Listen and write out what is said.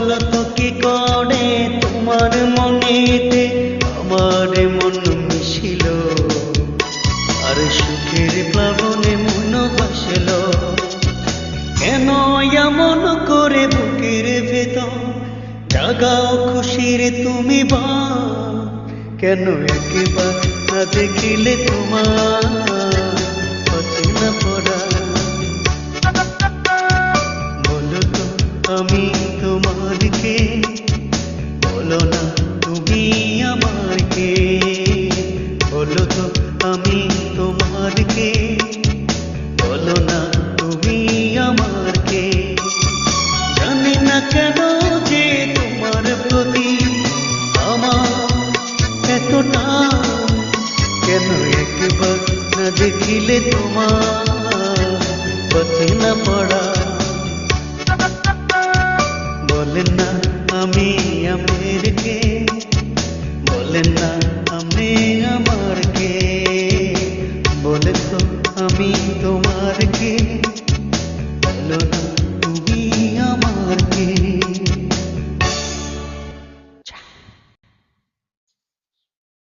বলো তো কি করে তোমার মনেতে আমার মন মিশিল। আর সুখের প্লাবনে মন বসল। কেন এমন করে বুকের ভেতর? জাগাও খুশির তুমি বা কেন একবার না দেখিলে তোমার? পড়া বলো আমি দেখিলে তোমার পথে না পড়া। বলেন না আমি আমের কে বলেন না আমি আমার কে বলে তো আমি তোমার কে